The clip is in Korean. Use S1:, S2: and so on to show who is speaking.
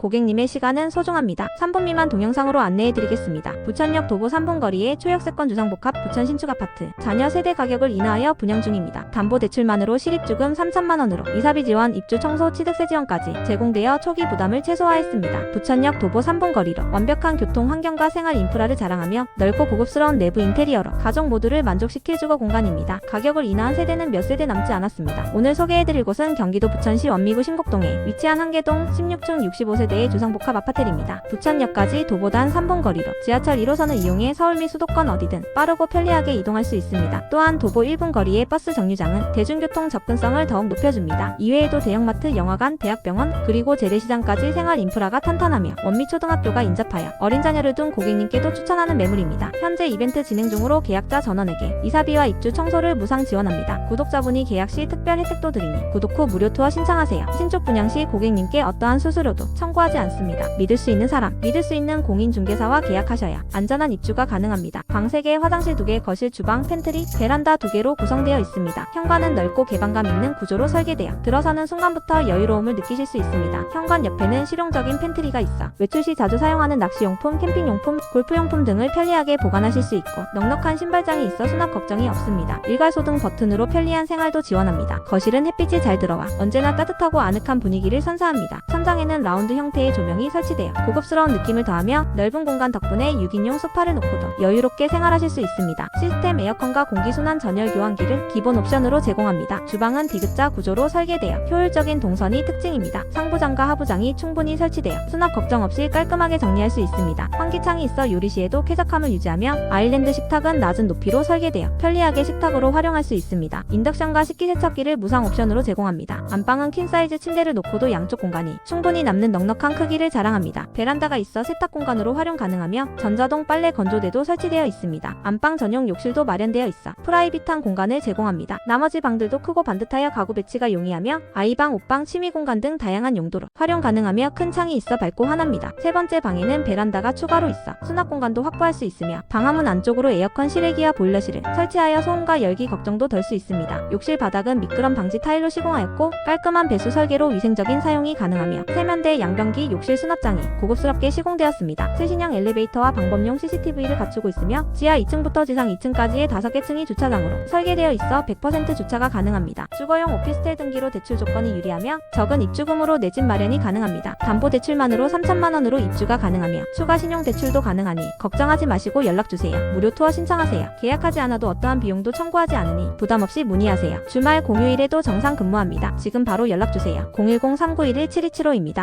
S1: 고객님의 시간은 소중합니다. 3분 미만 동영상으로 안내해드리겠습니다. 부천역 도보 3분 거리의 초역세권 주상복합 부천 신축 아파트. 자녀 세대 가격을 인하하여 분양 중입니다. 담보 대출만으로 실입주금 3천만 원으로 이사비 지원, 입주 청소, 취득세 지원까지 제공되어 초기 부담을 최소화했습니다. 부천역 도보 3분 거리로 완벽한 교통 환경과 생활 인프라를 자랑하며 넓고 고급스러운 내부 인테리어로 가족 모두를 만족시킬 주거 공간입니다. 가격을 인하한 세대는 몇 세대 남지 않았습니다. 오늘 소개해드릴 곳은 경기도 부천시 원미구 신곡동에 위치한 한계동 16층 65세 대의 주상복합 아파트입니다. 부천역까지 도보단 3분 거리로 지하철 1호선을 이용해 서울 및 수도권 어디든 빠르고 편리하게 이동할 수 있습니다. 또한 도보 1분 거리의 버스 정류장은 대중교통 접근성을 더욱 높여줍니다. 이외에도 대형마트, 영화관, 대학병원, 그리고 재래시장까지 생활 인프라가 탄탄하며 원미초등학교가 인접하여 어린 자녀를 둔 고객님께도 추천하는 매물입니다. 현재 이벤트 진행 중으로 계약자 전원에게 이사비와 입주 청소를 무상 지원합니다. 구독자분이 계약 시 특별 혜택도 드리니 구독 후 무료 투어 신청하세요. 신축 분양 시 고객님께 어떠한 수수료도 청구 하지 않습니다. 믿을 수 있는 사람, 믿을 수 있는 공인중개사와 계약하셔야 안전한 입주가 가능합니다. 방 3개, 화장실 2개, 거실, 주방, 팬트리, 베란다 2개로 구성되어 있습니다. 현관은 넓고 개방감 있는 구조로 설계되어 들어서는 순간부터 여유로움을 느끼실 수 있습니다. 현관 옆에는 실용적인 팬트리가 있어 외출 시 자주 사용하는 낚시용품, 캠핑용품, 골프용품 등을 편리하게 보관하실 수 있고 넉넉한 신발장이 있어 수납 걱정이 없습니다. 일괄소등 버튼으로 편리한 생활도 지원합니다. 거실은 햇빛이 잘 들어와 언제나 따뜻하고 아늑한 분위기를 선사합니다. 천장에는 라운드 형태 의 조명이 설치되어 고급스러운 느낌을 더하며 넓은 공간 덕분에 6인용 소파를 놓고도 여유롭게 생활하실 수 있습니다. 시스템 에어컨과 공기순환 전열 교환기를 기본 옵션으로 제공합니다. 주방은 디귿자 구조로 설계되어 효율적인 동선이 특징입니다. 상부장과 하부장이 충분히 설치되어 수납 걱정 없이 깔끔하게 정리할 수 있습니다. 환기창이 있어 요리 시에도 쾌적함을 유지하며 아일랜드 식탁은 낮은 높이로 설계되어 편리하게 식탁으로 활용할 수 있습니다. 인덕션과 식기세척기를 무상 옵션으로 제공합니다. 안방은 퀸사이즈 침대를 놓고도 양쪽 공간이 충분히 남는 넉넉 한 크기를 자랑합니다. 베란다가 있어 세탁 공간으로 활용 가능하며 전자동 빨래 건조대도 설치되어 있습니다. 안방 전용 욕실도 마련되어 있어 프라이빗한 공간을 제공합니다. 나머지 방들도 크고 반듯하여 가구 배치가 용이하며 아이방, 옷방, 취미 공간 등 다양한 용도로 활용 가능하며 큰 창이 있어 밝고 환합니다. 세 번째 방에는 베란다가 추가로 있어 수납 공간도 확보할 수 있으며 방화문 안쪽으로 에어컨 실외기와 보일러실을 설치하여 소음과 열기 걱정도 덜 수 있습니다. 욕실 바닥은 미끄럼 방지 타일로 시공하였고 깔끔한 배수 설계로 위생적인 사용이 가능하며 세면대, 양 변기, 욕실 수납장이 고급스럽게 시공되었습니다. 최신형 엘리베이터와 방범용 CCTV를 갖추고 있으며 지하 2층부터 지상 2층까지의 5개 층이 주차장으로 설계되어 있어 100% 주차가 가능합니다. 주거용 오피스텔 등기로 대출 조건이 유리하며 적은 입주금으로 내 집 마련이 가능합니다. 담보 대출만으로 3천만 원으로 입주가 가능하며 추가 신용 대출도 가능하니 걱정하지 마시고 연락 주세요. 무료 투어 신청하세요. 계약하지 않아도 어떠한 비용도 청구하지 않으니 부담 없이 문의하세요. 주말 공휴일에도 정상 근무합니다. 지금 바로 연락 주세요. 010-391-7275입니다.